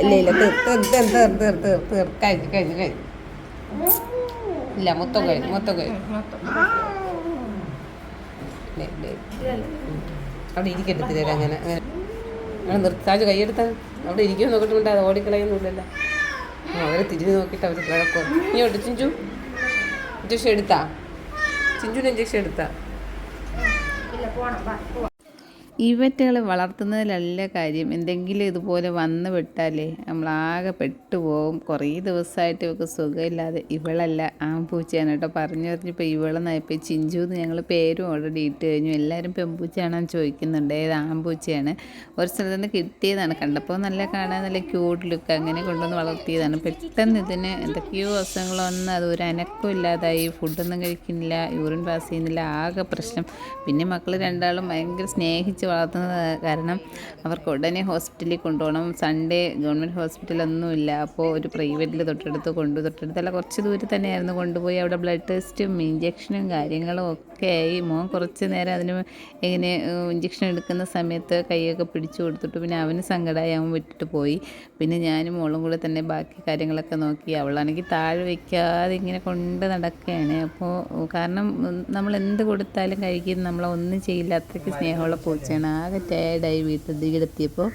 ഇല്ല ഇല്ല ഇല്ല. തീർ കഴിഞ്ഞു കഴിഞ്ഞു കഴിഞ്ഞു. ഇല്ല മൊത്തം കഴിഞ്ഞു മൊത്തം കഴിഞ്ഞു. അവിടെ ഇരിക്കട്ടെ തിരേര അങ്ങനെ അങ്ങനെ. അവിടെ നിർത്താജ് കൈയെടുത്താൽ അവിടെ ഇരിക്കും നോക്കിട്ടുണ്ട് അത് ഓടിക്കളയൊന്നുമില്ലല്ലോ അവരെ തിരിഞ്ഞ് നോക്കിയിട്ട് അവർ കിഴക്കോ ഇങ്ങോട്ട് ചിഞ്ചു. ഇഞ്ചക്ഷൻ എടുത്താ? ചിഞ്ചുവിന് ഇഞ്ചക്ഷൻ എടുത്താ? ഇവറ്റകളെ വളർത്തുന്നതിലല്ല കാര്യം. എന്തെങ്കിലും ഇതുപോലെ വന്ന് വിട്ടാലേ നമ്മളാകെ പെട്ടുപോകും കുറേ ദിവസമായിട്ട് ഇവൾക്ക് സുഖമില്ലാതെ ഇവളല്ല ആമ്പൂച്ചയാണ് കേട്ടോ. പറഞ്ഞു പറഞ്ഞപ്പോൾ ഇവളെന്നായപ്പോൾ ചിഞ്ചു എന്ന് ഞങ്ങൾ പേരും ഓൾറെഡി ഇട്ട് കഴിഞ്ഞു. എല്ലാവരും പെമ്പൂച്ചയാണെന്ന് ചോദിക്കുന്നുണ്ട്. ഏത് ആമ്പൂച്ചയാണ് ഒരു സ്ഥലത്ത് നിന്ന് കിട്ടിയതാണ്. കണ്ടപ്പോൾ നല്ല കാണാൻ നല്ല ക്യൂട്ട് ലുക്ക് അങ്ങനെ കൊണ്ടുവന്ന് വളർത്തിയതാണ്. പെട്ടെന്ന് ഇതിന് എന്തൊക്കെയോ അസുഖങ്ങളൊന്നും അത് ഒരു അനക്കം ഇല്ലാതായി. ഫുഡൊന്നും കഴിക്കുന്നില്ല. യൂറിൻ പാസ് ചെയ്യുന്നില്ല. ആകെ പ്രശ്നം. പിന്നെ മക്കൾ രണ്ടാളും ഭയങ്കര സ്നേഹിച്ച് വളർത്തുന്നത് കാരണം അവർക്ക് ഉടനെ ഹോസ്പിറ്റലിൽ കൊണ്ടുപോകണം. സൺഡേ ഗവൺമെന്റ് ഹോസ്പിറ്റലൊന്നുമില്ല. അപ്പോൾ ഒരു പ്രൈവറ്റിൽ തൊട്ടടുത്ത് കൊണ്ടു തൊട്ടടുത്തല്ല കുറച്ച് ദൂരെ തന്നെയായിരുന്നു കൊണ്ടുപോയി. അവിടെ ബ്ലഡ് ടെസ്റ്റും ഇഞ്ചക്ഷനും കാര്യങ്ങളും ഒക്കെ ആയി. മോൻ കുറച്ച് നേരം അതിന് ഇങ്ങനെ ഇഞ്ചക്ഷൻ എടുക്കുന്ന സമയത്ത് കൈയൊക്കെ പിടിച്ചു കൊടുത്തിട്ട് പിന്നെ അവന് സങ്കടമായി അവൻ വിട്ടിട്ട് പോയി. പിന്നെ ഞാനും മോളും കൂടെ തന്നെ ബാക്കി കാര്യങ്ങളൊക്കെ നോക്കി. അവളാണെങ്കിൽ താഴെ വയ്ക്കാതെ ഇങ്ങനെ കൊണ്ട് നടക്കുകയാണ്. അപ്പോൾ കാരണം നമ്മൾ എന്ത് കൊടുത്താലും കഴിക്കും. നമ്മളൊന്നും ചെയ്യില്ല അത്രയ്ക്ക് സ്നേഹമുള്ള പൂച്ചയാണ്. ആകെ ടയേർഡായി വീട്ടിൽ എത്തിയപ്പോൾ